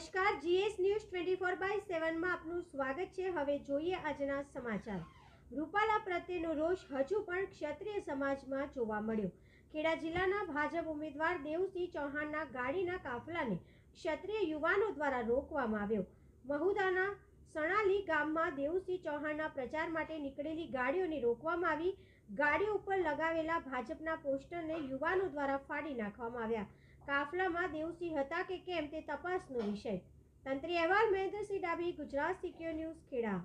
નમસ્કાર, GS news twenty four by સેવનમાં આપનું સ્વાગત છે. હવે જોઈએ આજના સમાચાર. રૂપાલા પ્રત્યેનો રોષ હજુ પણ ક્ષત્રિય સમાજમાં જોવા મળ્યો. ખેડા જિલ્લાના ભાજપ ઉમેદવાર દેવસિંહ ચૌહાણના ગાડીના કાફલાને ક્ષત્રિય યુવાનો દ્વારા રોકવામાં આવ્યો. મહુદાના સણાલી ગામમાં દેવસિંહ ચૌહાણના પ્રચાર માટે નીકળેલી ગાડીઓને રોકવામાં આવી. ગાડીઓ ઉપર લગાવેલા ભાજપના પોસ્ટરને યુવાનો દ્વારા ફાડી નાખવામાં આવ્યા. કાફલામાં દેવસિંહ હતા કે કેમ તે તપાસનો વિષય. તંત્રી અહેવાલ, મહેન્દ્રસિંહ ડાબી ગુજરાત સિક્યોર ન્યૂઝ ખેડા.